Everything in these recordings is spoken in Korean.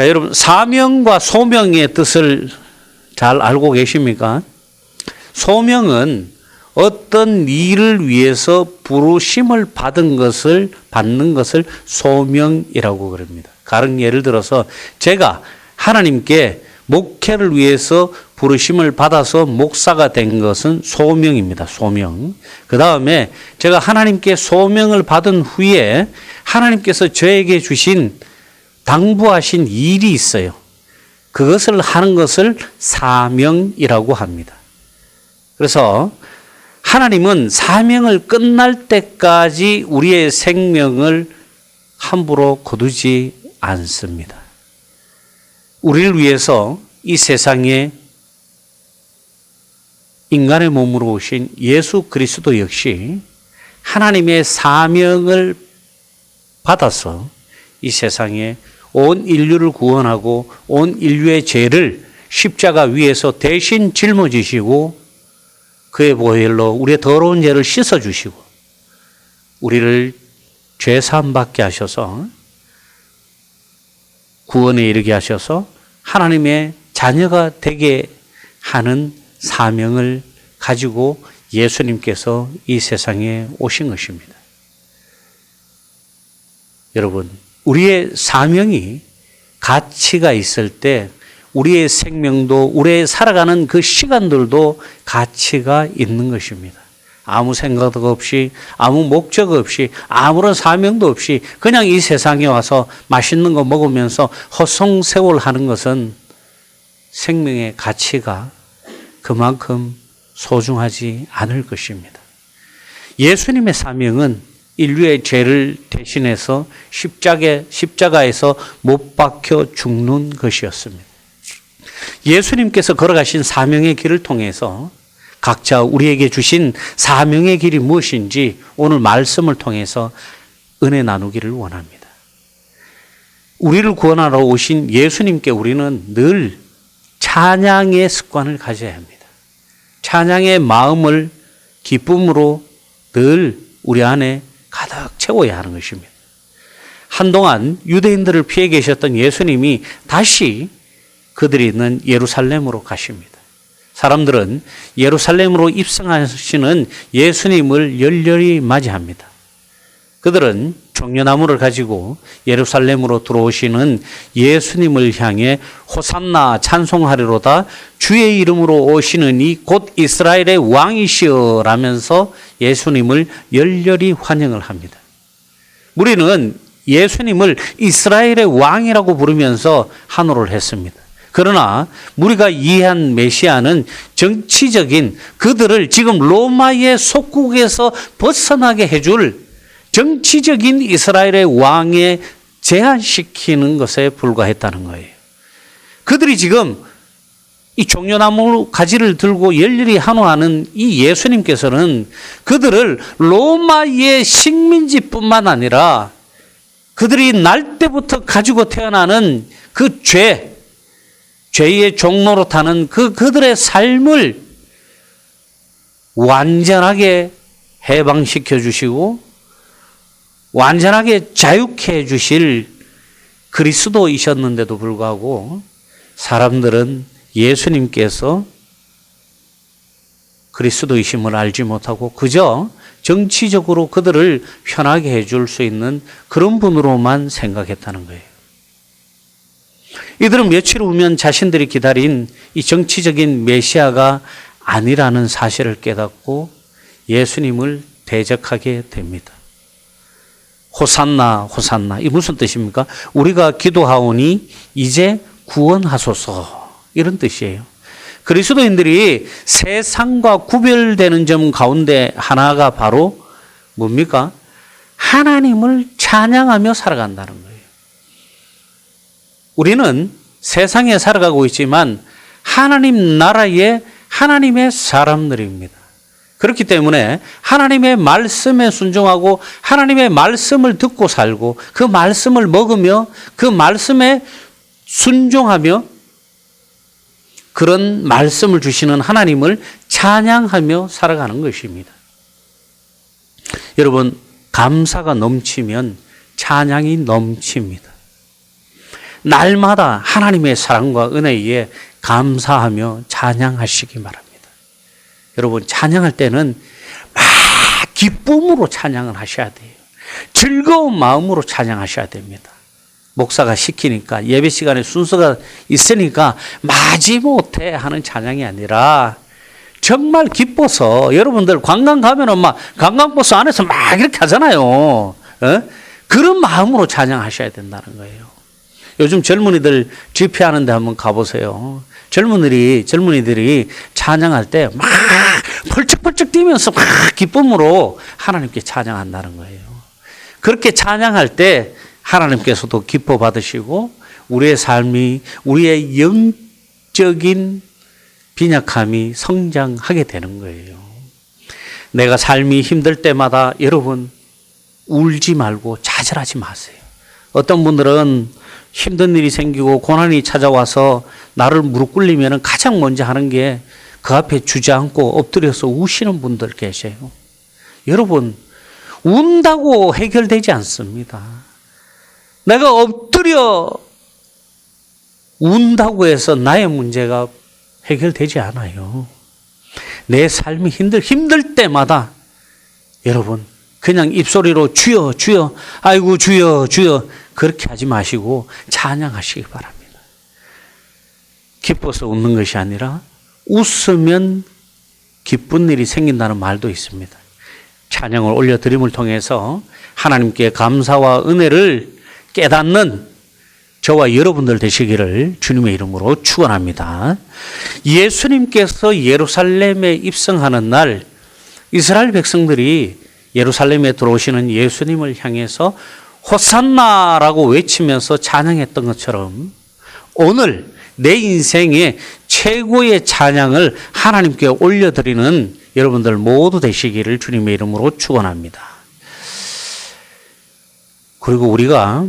자, 여러분, 사명과 소명의 뜻을 잘 알고 계십니까? 소명은 어떤 일을 위해서 부르심을 받은 것을 받는 것을 소명이라고 그럽니다. 가령 예를 들어서 제가 하나님께 목회를 위해서 부르심을 받아서 목사가 된 것은 소명입니다. 소명. 그 다음에 제가 하나님께 소명을 받은 후에 하나님께서 저에게 주신 당부하신 일이 있어요. 그것을 하는 것을 사명이라고 합니다. 그래서 하나님은 사명을 끝날 때까지 우리의 생명을 함부로 거두지 않습니다. 우리를 위해서 이 세상에 인간의 몸으로 오신 예수 그리스도 역시 하나님의 사명을 받아서 이 세상에 온 인류를 구원하고 온 인류의 죄를 십자가 위에서 대신 짊어지시고 그의 보혈로 우리의 더러운 죄를 씻어 주시고 우리를 죄 사함 받게 하셔서 구원에 이르게 하셔서 하나님의 자녀가 되게 하는 사명을 가지고 예수님께서 이 세상에 오신 것입니다. 여러분, 우리의 사명이 가치가 있을 때 우리의 생명도 우리의 살아가는 그 시간들도 가치가 있는 것입니다. 아무 생각도 없이 아무 목적 없이 아무런 사명도 없이 그냥 이 세상에 와서 맛있는 거 먹으면서 헛송세월 하는 것은 생명의 가치가 그만큼 소중하지 않을 것입니다. 예수님의 사명은 인류의 죄를 대신해서 십자가, 십자가에서 못 박혀 죽는 것이었습니다. 예수님께서 걸어가신 사명의 길을 통해서 각자 우리에게 주신 사명의 길이 무엇인지 오늘 말씀을 통해서 은혜 나누기를 원합니다. 우리를 구원하러 오신 예수님께 우리는 늘 찬양의 습관을 가져야 합니다. 찬양의 마음을 기쁨으로 늘 우리 안에 가득 채워야 하는 것입니다. 한동안 유대인들을 피해 계셨던 예수님이 다시 그들이 있는 예루살렘으로 가십니다. 사람들은 예루살렘으로 입성하시는 예수님을 열렬히 맞이합니다. 그들은 종려나무를 가지고 예루살렘으로 들어오시는 예수님을 향해 호산나 찬송하리로다 주의 이름으로 오시는 이 곧 이스라엘의 왕이시여라면서 예수님을 열렬히 환영을 합니다. 우리는 예수님을 이스라엘의 왕이라고 부르면서 한호를 했습니다. 그러나 우리가 이해한 메시아는 정치적인 그들을 지금 로마의 속국에서 벗어나게 해줄 정치적인 이스라엘의 왕에 제한시키는 것에 불과했다는 거예요. 그들이 지금 이 종려나무 가지를 들고 열렬히 한호하는 이 예수님께서는 그들을 로마의 식민지뿐만 아니라 그들이 날 때부터 가지고 태어나는 그 죄, 죄의 종로로 타는 그 그들의 삶을 완전하게 해방시켜 주시고 완전하게 자유케 해 주실 그리스도이셨는데도 불구하고 사람들은 예수님께서 그리스도이심을 알지 못하고 그저 정치적으로 그들을 편하게 해줄 수 있는 그런 분으로만 생각했다는 거예요. 이들은 며칠 후면 자신들이 기다린 이 정치적인 메시아가 아니라는 사실을 깨닫고 예수님을 대적하게 됩니다. 호산나, 호산나. 이 무슨 뜻입니까? 우리가 기도하오니 이제 구원하소서. 이런 뜻이에요. 그리스도인들이 세상과 구별되는 점 가운데 하나가 바로 뭡니까? 하나님을 찬양하며 살아간다는 거예요. 우리는 세상에 살아가고 있지만 하나님 나라의 하나님의 사람들입니다. 그렇기 때문에 하나님의 말씀에 순종하고 하나님의 말씀을 듣고 살고 그 말씀을 먹으며 그 말씀에 순종하며 그런 말씀을 주시는 하나님을 찬양하며 살아가는 것입니다. 여러분, 감사가 넘치면 찬양이 넘칩니다. 날마다 하나님의 사랑과 은혜에 감사하며 찬양하시기 바랍니다. 여러분, 찬양할 때는 막 기쁨으로 찬양을 하셔야 돼요. 즐거운 마음으로 찬양하셔야 됩니다. 목사가 시키니까 예배 시간에 순서가 있으니까 마지못해 하는 찬양이 아니라 정말 기뻐서 여러분들 관광 가면은 막 관광버스 안에서 막 이렇게 하잖아요. 어? 그런 마음으로 찬양하셔야 된다는 거예요. 요즘 젊은이들 집회하는데 한번 가보세요. 젊은이들이 젊은이들이 찬양할 때 막 펄쩍펄쩍 뛰면서 막 기쁨으로 하나님께 찬양한다는 거예요. 그렇게 찬양할 때 하나님께서도 기뻐 받으시고 우리의 삶이 우리의 영적인 빈약함이 성장하게 되는 거예요. 내가 삶이 힘들 때마다 여러분 울지 말고 좌절하지 마세요. 어떤 분들은 힘든 일이 생기고 고난이 찾아와서 나를 무릎 꿇리면 가장 먼저 하는 게 그 앞에 주저앉고 엎드려서 우시는 분들 계세요. 여러분, 운다고 해결되지 않습니다. 내가 엎드려 운다고 해서 나의 문제가 해결되지 않아요. 내 삶이 힘들, 힘들 때마다 여러분, 그냥 입소리로 주여, 주여, 아이고, 주여, 주여, 그렇게 하지 마시고 찬양하시기 바랍니다. 기뻐서 웃는 것이 아니라 웃으면 기쁜 일이 생긴다는 말도 있습니다. 찬양을 올려드림을 통해서 하나님께 감사와 은혜를 깨닫는 저와 여러분들 되시기를 주님의 이름으로 축원합니다. 예수님께서 예루살렘에 입성하는 날 이스라엘 백성들이 예루살렘에 들어오시는 예수님을 향해서 호산나라고 외치면서 찬양했던 것처럼 오늘 내 인생의 최고의 찬양을 하나님께 올려드리는 여러분들 모두 되시기를 주님의 이름으로 축원합니다. 그리고 우리가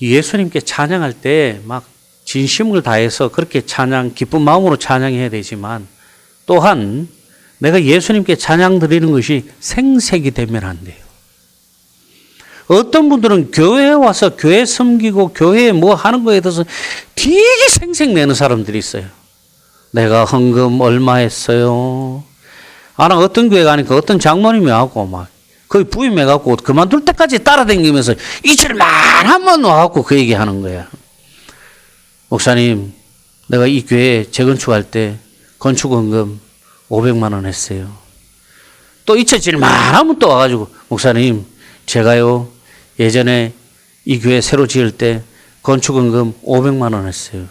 예수님께 찬양할 때 막 진심을 다해서 그렇게 찬양, 기쁜 마음으로 찬양해야 되지만 또한 내가 예수님께 찬양 드리는 것이 생색이 되면 안 돼요. 어떤 분들은 교회에 와서 교회 섬기고 교회에 뭐 하는 거에 대해서 되게 생색 내는 사람들이 있어요. 내가 헌금 얼마 했어요. 아, 나 어떤 교회 가니까 어떤 장모님이 하고 막 거의 부임해갖고 그만둘 때까지 따라다니면서 이틀만 한번 와갖고 그 얘기 하는 거야. 목사님, 내가 이 교회 재건축할 때 건축원금 500만 원 했어요. 또 잊혀질만 하면 또 와가지고, 목사님, 제가요, 예전에 이 교회 새로 지을 때 건축원금 500만 원 했어요.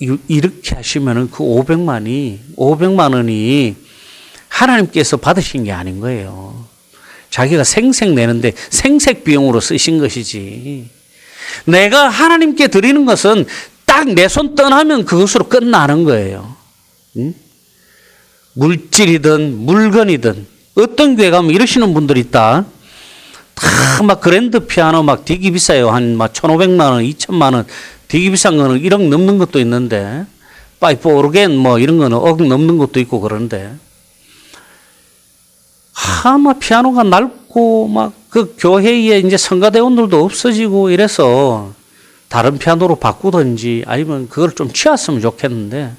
이- 이렇게 하시면은 그 500만이, 500만 원이 하나님께서 받으신 게 아닌 거예요. 자기가 생색 내는데 생색 비용으로 쓰신 것이지. 내가 하나님께 드리는 것은 딱 내 손 떠나면 그것으로 끝나는 거예요. 응? 물질이든 물건이든 어떤 교회 가면 이러시는 분들 있다. 다 막 그랜드 피아노 막 되게 비싸요. 한막 1,500만 원, 2천만 원. 되게 비싼 거는 1억 넘는 것도 있는데 파이프 오르겐 뭐 이런 거는 억 넘는 것도 있고 그런데 하마 피아노가 낡고 막 그 교회에 이제 성가대원들도 없어지고 이래서 다른 피아노로 바꾸든지 아니면 그걸 좀 치웠으면 좋겠는데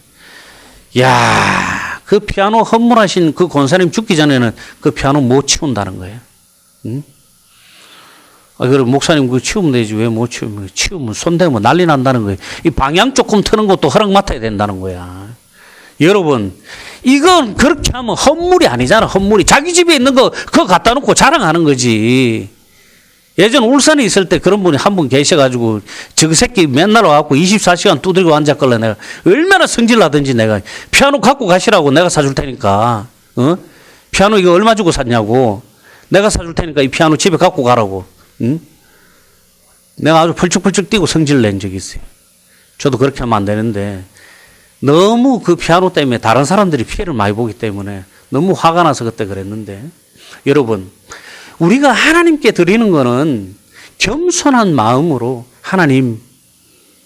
야, 그 피아노 헌물하신 그 권사님 죽기 전에는 그 피아노 못 치운다는 거예요. 응? 아, 그럼 목사님 그거 치우면 되지 왜 못 치우면 치우면 손대면 난리 난다는 거예요. 이 방향 조금 트는 것도 허락 맡아야 된다는 거야. 여러분, 이건 그렇게 하면 헛물이 아니잖아, 헛물이. 자기 집에 있는 거, 그거 갖다 놓고 자랑하는 거지. 예전 울산에 있을 때 그런 분이 한 분 계셔가지고, 저 새끼 맨날 와갖고 24시간 두드리고 앉았걸래 내가. 얼마나 성질 나든지 내가. 피아노 갖고 가시라고 내가 사줄 테니까. 어? 피아노 이거 얼마 주고 샀냐고. 내가 사줄 테니까 이 피아노 집에 갖고 가라고. 응? 내가 아주 펄쩍펄쩍 뛰고 성질 낸 적이 있어요. 저도 그렇게 하면 안 되는데. 너무 그 피아노 때문에 다른 사람들이 피해를 많이 보기 때문에 너무 화가 나서 그때 그랬는데 여러분 우리가 하나님께 드리는 거는 겸손한 마음으로 하나님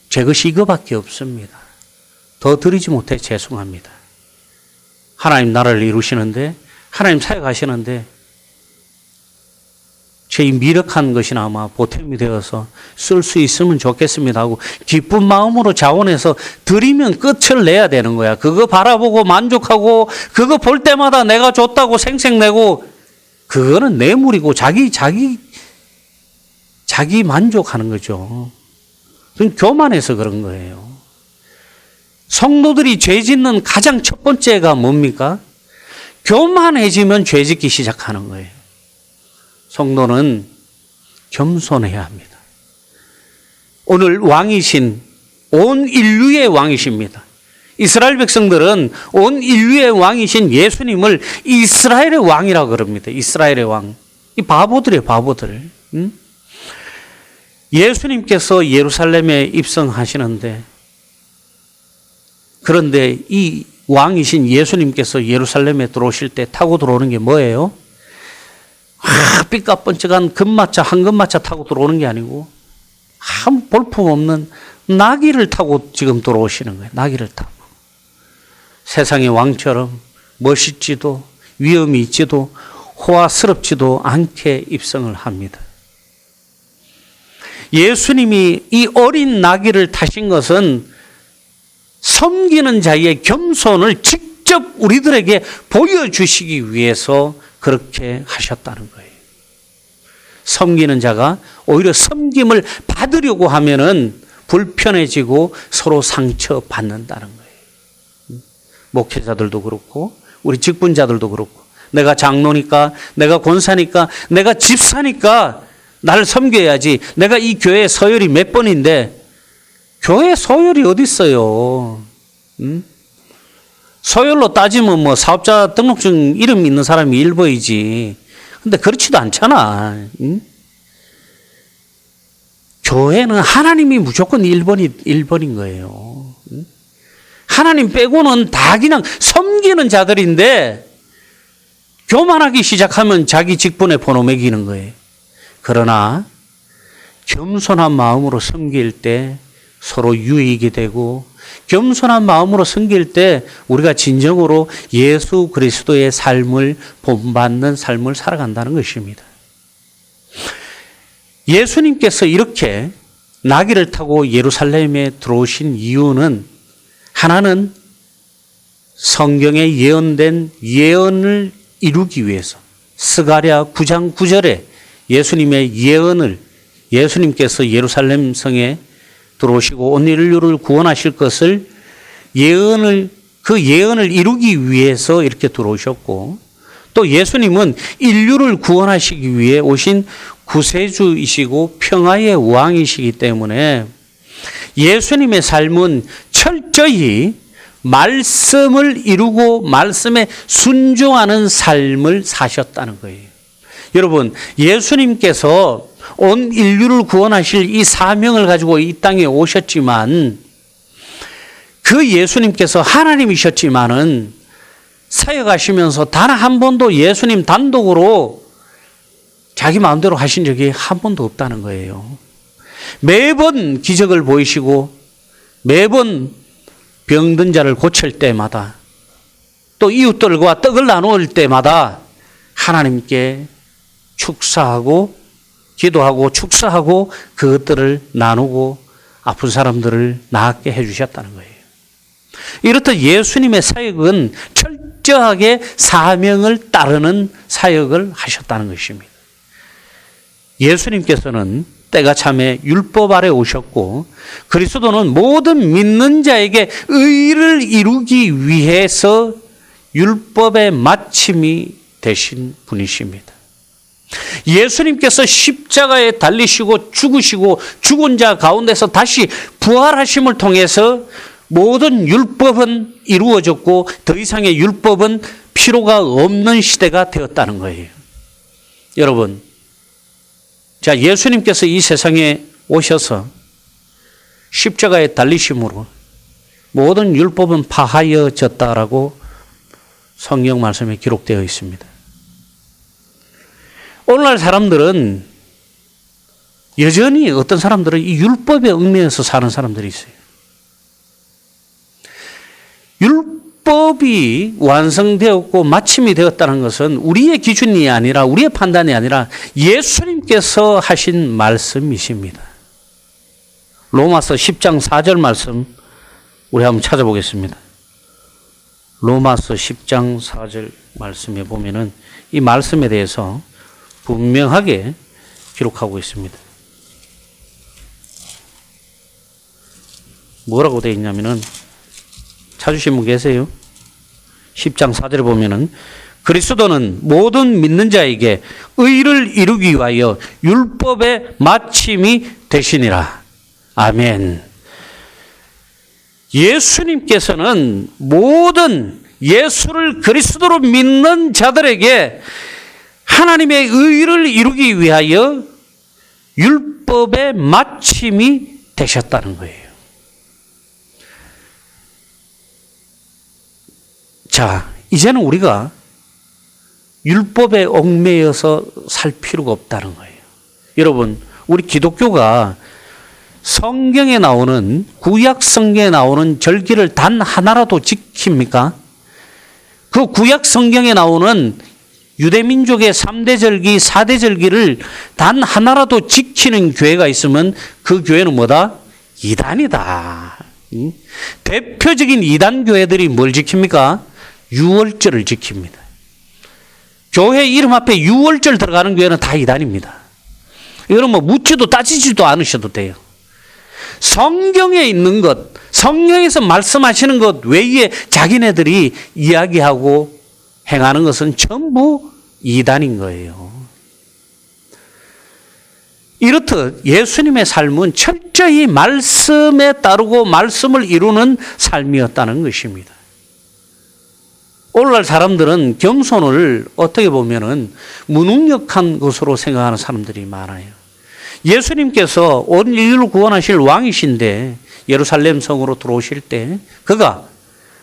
제 것이 이거밖에 없습니다. 더 드리지 못해 죄송합니다. 하나님 나라를 이루시는데 하나님 사역하시는데 저희 미력한 것이나마 보탬이 되어서 쓸 수 있으면 좋겠습니다 하고 기쁜 마음으로 자원해서 드리면 끝을 내야 되는 거야. 그거 바라보고 만족하고 그거 볼 때마다 내가 줬다고 생색내고 그거는 뇌물이고 자기 자기 자기 만족하는 거죠. 그건 교만해서 그런 거예요. 성도들이 죄 짓는 가장 첫 번째가 뭡니까? 교만해지면 죄 짓기 시작하는 거예요. 성도는 겸손해야 합니다. 오늘 왕이신 온 인류의 왕이십니다. 이스라엘 백성들은 온 인류의 왕이신 예수님을 이스라엘의 왕이라고 그럽니다. 이스라엘의 왕. 이 바보들이에요, 바보들. 응? 예수님께서 예루살렘에 입성하시는데 그런데 이 왕이신 예수님께서 예루살렘에 들어오실 때 타고 들어오는 게 뭐예요? 아, 삐까뻔쩍한 금마차, 황금마차 타고 들어오는 게 아니고 아무 볼품 없는 나귀를 타고 지금 들어오시는 거예요. 나귀를 타고. 세상의 왕처럼 멋있지도 위험이 있지도 호화스럽지도 않게 입성을 합니다. 예수님이 이 어린 나귀를 타신 것은 섬기는 자의 겸손을 직접 우리들에게 보여주시기 위해서 그렇게 하셨다는 거예요. 섬기는 자가 오히려 섬김을 받으려고 하면은 불편해지고 서로 상처받는다는 거예요. 목회자들도 그렇고 우리 직분자들도 그렇고 내가 장로니까 내가 권사니까 내가 집사니까 나를 섬겨야지 내가 이 교회 서열이 몇 번인데 교회 서열이 어디 있어요? 음? 서열로 따지면 뭐 사업자 등록증 이름 있는 사람이 일보이지. 근데 그렇지도 않잖아. 응? 교회는 하나님이 무조건 1번이 1번인 거예요. 응? 하나님 빼고는 다 그냥 섬기는 자들인데 교만하기 시작하면 자기 직분에 번호 매기는 거예요. 그러나 겸손한 마음으로 섬길 때 서로 유익이 되고 겸손한 마음으로 섬길 때 우리가 진정으로 예수 그리스도의 삶을 본받는 삶을 살아간다는 것입니다. 예수님께서 이렇게 나귀를 타고 예루살렘에 들어오신 이유는 하나는 성경에 예언된 예언을 이루기 위해서 스가랴 9장 9절에 예수님의 예언을 예수님께서 예루살렘 성에 들어오시고 온 인류를 구원하실 것을 예언을 그 예언을 이루기 위해서 이렇게 들어오셨고 또 예수님은 인류를 구원하시기 위해 오신 구세주이시고 평화의 왕이시기 때문에 예수님의 삶은 철저히 말씀을 이루고 말씀에 순종하는 삶을 사셨다는 거예요. 여러분, 예수님께서 온 인류를 구원하실 이 사명을 가지고 이 땅에 오셨지만 그 예수님께서 하나님이셨지만은 사역하시면서 단 한 번도 예수님 단독으로 자기 마음대로 하신 적이 한 번도 없다는 거예요. 매번 기적을 보이시고 매번 병든 자를 고칠 때마다 또 이웃들과 떡을 나누을 때마다 하나님께 축사하고 기도하고 축사하고 그것들을 나누고 아픈 사람들을 낫게 해주셨다는 거예요. 이렇듯 예수님의 사역은 철저하게 사명을 따르는 사역을 하셨다는 것입니다. 예수님께서는 때가 참에 율법 아래 오셨고 그리스도는 모든 믿는 자에게 의를 이루기 위해서 율법의 마침이 되신 분이십니다. 예수님께서 십자가에 달리시고 죽으시고 죽은 자 가운데서 다시 부활하심을 통해서 모든 율법은 이루어졌고 더 이상의 율법은 필요가 없는 시대가 되었다는 거예요. 여러분, 자, 예수님께서 이 세상에 오셔서 십자가에 달리심으로 모든 율법은 파하여졌다라고 성경 말씀에 기록되어 있습니다. 오늘날 사람들은 여전히 어떤 사람들은 이 율법에 얽매여서 사는 사람들이 있어요. 율 법이 완성되었고 마침이 되었다는 것은 우리의 기준이 아니라 우리의 판단이 아니라 예수님께서 하신 말씀이십니다. 로마서 10장 4절 말씀 우리 한번 찾아보겠습니다. 로마서 10장 4절 말씀에 보면은 이 말씀에 대해서 분명하게 기록하고 있습니다. 뭐라고 되어 있냐면은 찾으신 분 계세요? 10장 4절에 보면은 그리스도는 모든 믿는 자에게 의를 이루기 위하여 율법의 마침이 되시니라. 아멘. 예수님께서는 모든 예수를 그리스도로 믿는 자들에게 하나님의 의를 이루기 위하여 율법의 마침이 되셨다는 거예요. 자, 이제는 우리가 율법에 얽매여서 살 필요가 없다는 거예요. 여러분, 우리 기독교가 성경에 나오는 구약 성경에 나오는 절기를 단 하나라도 지킵니까? 그 구약 성경에 나오는 유대 민족의 3대 절기, 4대 절기를 단 하나라도 지키는 교회가 있으면 그 교회는 뭐다? 이단이다. 응? 대표적인 이단 교회들이 뭘 지킵니까? 유월절을 지킵니다. 교회 이름 앞에 유월절 들어가는 교회는 다 이단입니다. 이거는 뭐 묻지도 따지지도 않으셔도 돼요. 성경에 있는 것, 성경에서 말씀하시는 것 외에 자기네들이 이야기하고 행하는 것은 전부 이단인 거예요. 이렇듯 예수님의 삶은 철저히 말씀에 따르고 말씀을 이루는 삶이었다는 것입니다. 오늘날 사람들은 겸손을 어떻게 보면은 무능력한 것으로 생각하는 사람들이 많아요. 예수님께서 온 인류를 구원하실 왕이신데 예루살렘 성으로 들어오실 때 그가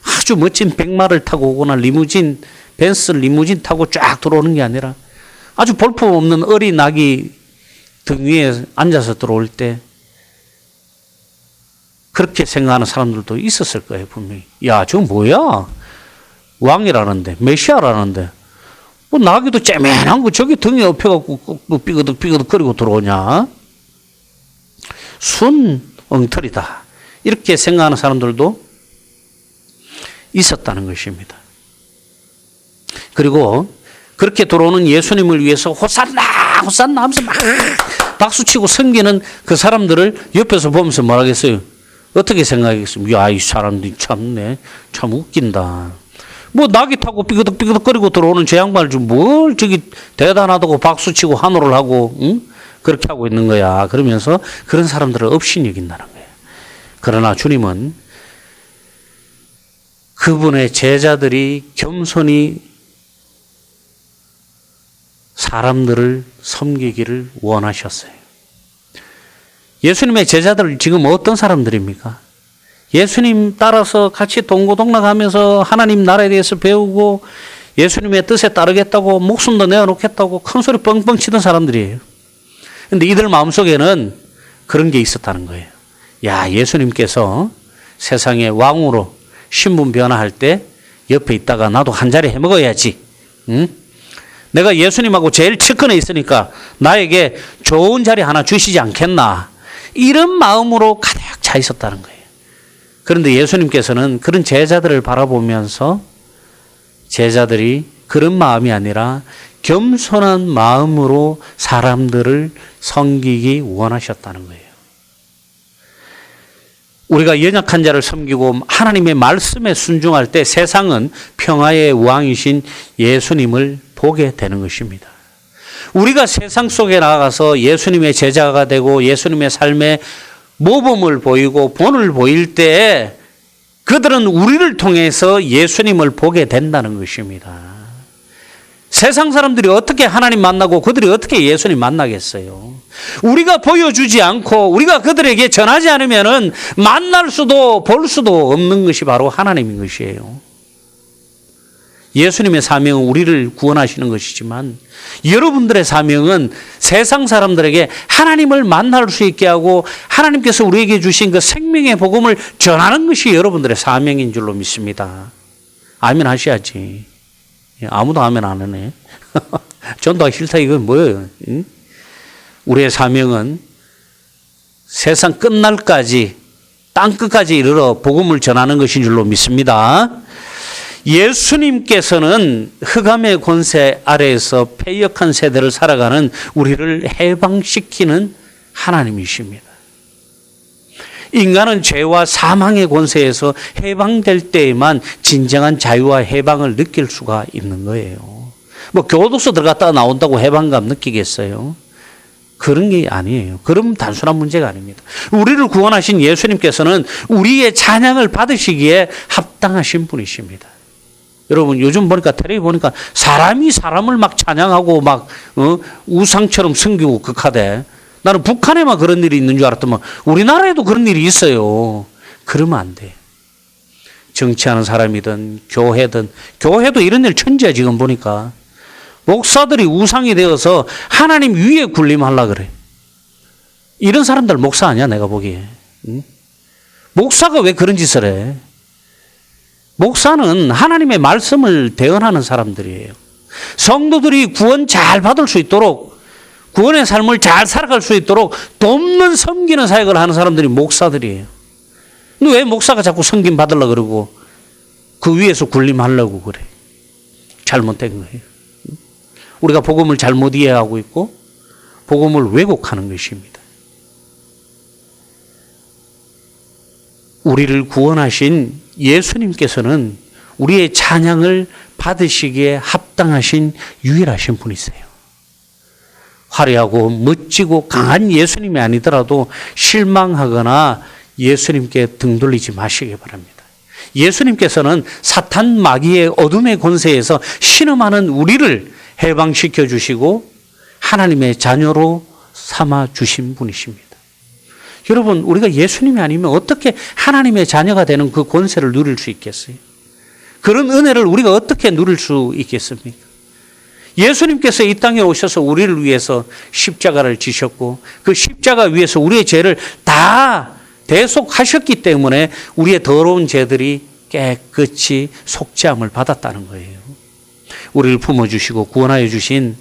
아주 멋진 백마를 타고 오거나 리무진 벤스 리무진 타고 쫙 들어오는 게 아니라 아주 볼품 없는 어린 아기 등 위에 앉아서 들어올 때 그렇게 생각하는 사람들도 있었을 거예요 분명히 야 저 뭐야 왕이라는데 메시아라는데 뭐 나기도 째맨한 거 저기 등에 업혀갖고 뭐 삐그덕 삐그덕 거리고 들어오냐 순 엉터리다 이렇게 생각하는 사람들도 있었다는 것입니다. 그리고 그렇게 들어오는 예수님을 위해서 호산나 호산나 하면서 막 박수치고 섬기는 그 사람들을 옆에서 보면서 뭐라겠어요? 어떻게 생각하겠습니까? 야, 이 사람들이 참네. 참 웃긴다. 뭐 낙이 타고 삐그덕 삐그덕 거리고 들어오는 저 양반을 좀뭘 저기 대단하다고 박수치고 환호를 하고 응? 그렇게 하고 있는 거야. 그러면서 그런 사람들을 없이 여긴다는 거예요. 그러나 주님은 그분의 제자들이 겸손히 사람들을 섬기기를 원하셨어요. 예수님의 제자들 지금 어떤 사람들입니까? 예수님 따라서 같이 동고동락하면서 하나님 나라에 대해서 배우고 예수님의 뜻에 따르겠다고 목숨도 내어놓겠다고 큰 소리 뻥뻥 치던 사람들이에요. 근데 이들 마음속에는 그런 게 있었다는 거예요. 야, 예수님께서 세상의 왕으로 신분 변화할 때 옆에 있다가 나도 한 자리 해 먹어야지. 응? 내가 예수님하고 제일 측근에 있으니까 나에게 좋은 자리 하나 주시지 않겠나. 이런 마음으로 가득 차 있었다는 거예요. 그런데 예수님께서는 그런 제자들을 바라보면서 제자들이 그런 마음이 아니라 겸손한 마음으로 사람들을 섬기기 원하셨다는 거예요. 우리가 연약한 자를 섬기고 하나님의 말씀에 순종할 때 세상은 평화의 왕이신 예수님을 보게 되는 것입니다. 우리가 세상 속에 나가서 예수님의 제자가 되고 예수님의 삶에 모범을 보이고 본을 보일 때 그들은 우리를 통해서 예수님을 보게 된다는 것입니다. 세상 사람들이 어떻게 하나님 만나고 그들이 어떻게 예수님 만나겠어요? 우리가 보여주지 않고 우리가 그들에게 전하지 않으면은 만날 수도 볼 수도 없는 것이 바로 하나님인 것이에요. 예수님의 사명은 우리를 구원하시는 것이지만 여러분들의 사명은 세상 사람들에게 하나님을 만날 수 있게 하고 하나님께서 우리에게 주신 그 생명의 복음을 전하는 것이 여러분들의 사명인 줄로 믿습니다. 아멘 하셔야지. 예, 아무도 아멘 안 하네. 전도하기 싫다 이건 뭐예요? 응? 우리의 사명은 세상 끝날까지 땅 끝까지 이르러 복음을 전하는 것인 줄로 믿습니다. 예수님께서는 흑암의 권세 아래에서 패역한 세대를 살아가는 우리를 해방시키는 하나님이십니다. 인간은 죄와 사망의 권세에서 해방될 때에만 진정한 자유와 해방을 느낄 수가 있는 거예요. 뭐 교도소 들어갔다가 나온다고 해방감 느끼겠어요? 그런 게 아니에요. 그럼 단순한 문제가 아닙니다. 우리를 구원하신 예수님께서는 우리의 찬양을 받으시기에 합당하신 분이십니다. 여러분 요즘 보니까 텔레비 보니까 사람이 사람을 막 찬양하고 막 어? 우상처럼 섬기고 극하대. 나는 북한에만 그런 일이 있는 줄 알았더만 우리나라에도 그런 일이 있어요. 그러면 안 돼. 정치하는 사람이든 교회든 교회도 이런 일 천지야 지금 보니까 목사들이 우상이 되어서 하나님 위에 군림하려 그래. 이런 사람들 목사 아니야 내가 보기에. 응? 목사가 왜 그런 짓을 해? 목사는 하나님의 말씀을 대언하는 사람들이에요. 성도들이 구원 잘 받을 수 있도록 구원의 삶을 잘 살아갈 수 있도록 돕는 섬기는 사역을 하는 사람들이 목사들이에요. 왜 목사가 자꾸 섬김 받으려 그러고 그 위에서 군림하려고 그래? 잘못된 거예요. 우리가 복음을 잘못 이해하고 있고 복음을 왜곡하는 것입니다. 우리를 구원하신 예수님께서는 우리의 찬양을 받으시기에 합당하신 유일하신 분이세요. 화려하고 멋지고 강한 예수님이 아니더라도 실망하거나 예수님께 등 돌리지 마시기 바랍니다. 예수님께서는 사탄 마귀의 어둠의 권세에서 신음하는 우리를 해방시켜 주시고 하나님의 자녀로 삼아 주신 분이십니다. 여러분, 우리가 예수님이 아니면 어떻게 하나님의 자녀가 되는 그 권세를 누릴 수 있겠어요? 그런 은혜를 우리가 어떻게 누릴 수 있겠습니까? 예수님께서 이 땅에 오셔서 우리를 위해서 십자가를 지셨고 그 십자가 위에서 우리의 죄를 다 대속하셨기 때문에 우리의 더러운 죄들이 깨끗이 속죄함을 받았다는 거예요. 우리를 품어주시고 구원하여 주신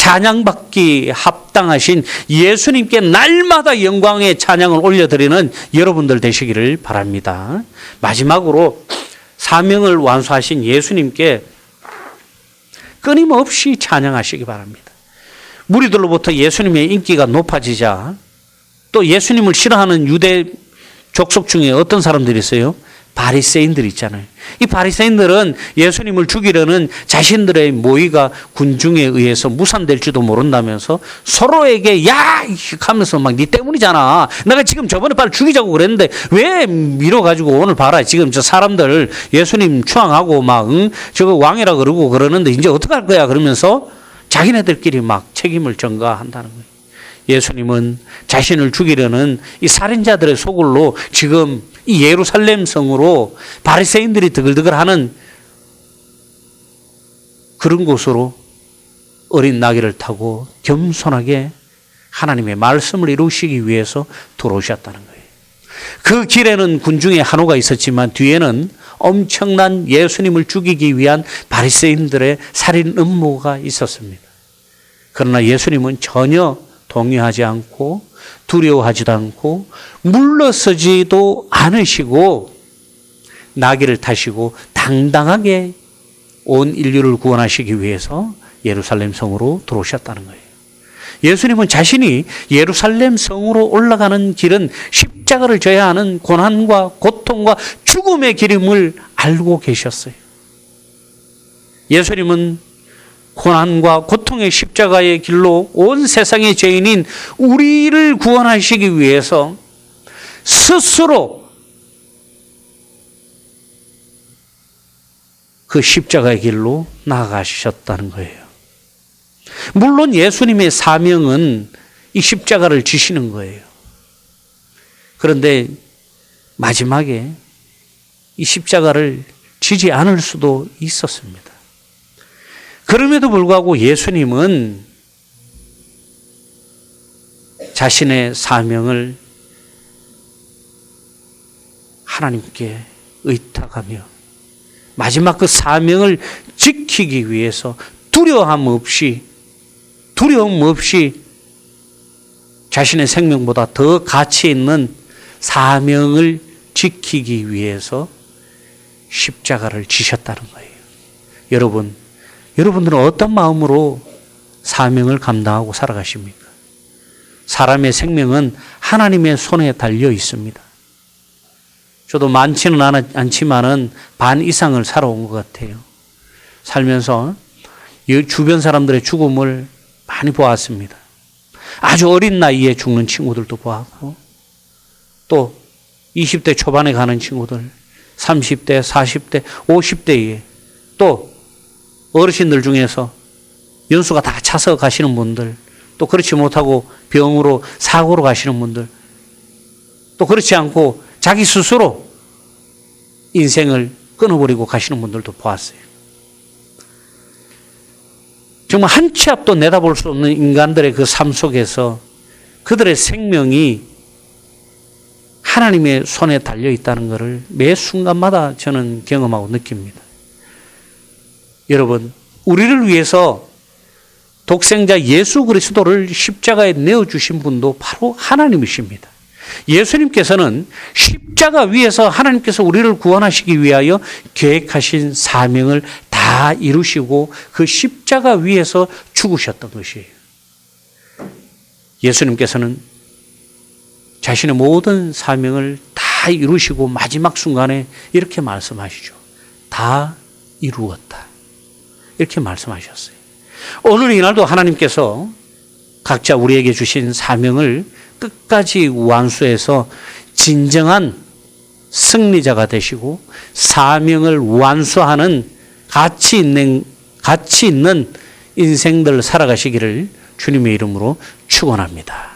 찬양받기 합당하신 예수님께 날마다 영광의 찬양을 올려드리는 여러분들 되시기를 바랍니다. 마지막으로 사명을 완수하신 예수님께 끊임없이 찬양하시기 바랍니다. 무리들로부터 예수님의 인기가 높아지자 또 예수님을 싫어하는 유대 족속 중에 어떤 사람들이 있어요? 바리새인들 있잖아요. 이 바리새인들은 예수님을 죽이려는 자신들의 모의가 군중에 의해서 무산될지도 모른다면서 서로에게 야 하면서 막 네 때문이잖아. 내가 지금 저번에 빨리 죽이자고 그랬는데 왜 밀어 가지고 오늘 봐라 지금 저 사람들 예수님 추앙하고 막 응? 저거 왕이라 그러고 그러는데 이제 어떻게 할 거야 그러면서 자기네들끼리 막 책임을 전가한다는 거예요. 예수님은 자신을 죽이려는 이 살인자들의 소굴로 지금 이 예루살렘 성으로 바리새인들이 드글드글하는 그런 곳으로 어린 나귀를 타고 겸손하게 하나님의 말씀을 이루시기 위해서 들어오셨다는 거예요. 그 길에는 군중의 한호가 있었지만 뒤에는 엄청난 예수님을 죽이기 위한 바리새인들의 살인 음모가 있었습니다. 그러나 예수님은 전혀 동요하지 않고 두려워하지도 않고 물러서지도 않으시고 나귀를 타시고 당당하게 온 인류를 구원하시기 위해서 예루살렘 성으로 들어오셨다는 거예요. 예수님은 자신이 예루살렘 성으로 올라가는 길은 십자가를 져야 하는 고난과 고통과 죽음의 길임을 알고 계셨어요. 예수님은 고난과 고통의 십자가의 길로 온 세상의 죄인인 우리를 구원하시기 위해서 스스로 그 십자가의 길로 나아가셨다는 거예요. 물론 예수님의 사명은 이 십자가를 지시는 거예요. 그런데 마지막에 이 십자가를 지지 않을 수도 있었습니다. 그럼에도 불구하고 예수님은 자신의 사명을 하나님께 의탁하며 마지막 그 사명을 지키기 위해서 두려움 없이 두려움 없이 자신의 생명보다 더 가치 있는 사명을 지키기 위해서 십자가를 지셨다는 거예요. 여러분, 여러분들은 어떤 마음으로 사명을 감당하고 살아가십니까? 사람의 생명은 하나님의 손에 달려 있습니다. 저도 많지는 않- 않지만은 반 이상을 살아온 것 같아요. 살면서 이 주변 사람들의 죽음을 많이 보았습니다. 아주 어린 나이에 죽는 친구들도 보았고, 또 20대 초반에 가는 친구들, 30대, 40대, 50대에 또 어르신들 중에서 연수가 다 차서 가시는 분들, 또 그렇지 못하고 병으로 사고로 가시는 분들, 또 그렇지 않고 자기 스스로 인생을 끊어버리고 가시는 분들도 보았어요. 정말 한 치 앞도 내다볼 수 없는 인간들의 그 삶 속에서 그들의 생명이 하나님의 손에 달려 있다는 것을 매 순간마다 저는 경험하고 느낍니다. 여러분, 우리를 위해서 독생자 예수 그리스도를 십자가에 내어 주신 분도 바로 하나님이십니다. 예수님께서는 십자가 위에서 하나님께서 우리를 구원하시기 위하여 계획하신 사명을 다 이루시고 그 십자가 위에서 죽으셨던 것이에요. 예수님께서는 자신의 모든 사명을 다 이루시고 마지막 순간에 이렇게 말씀하시죠. 다 이루었다. 이렇게 말씀하셨어요. 오늘 이날도 하나님께서 각자 우리에게 주신 사명을 끝까지 완수해서 진정한 승리자가 되시고 사명을 완수하는 가치 있는 가치 있는 인생들 살아가시기를 주님의 이름으로 축원합니다.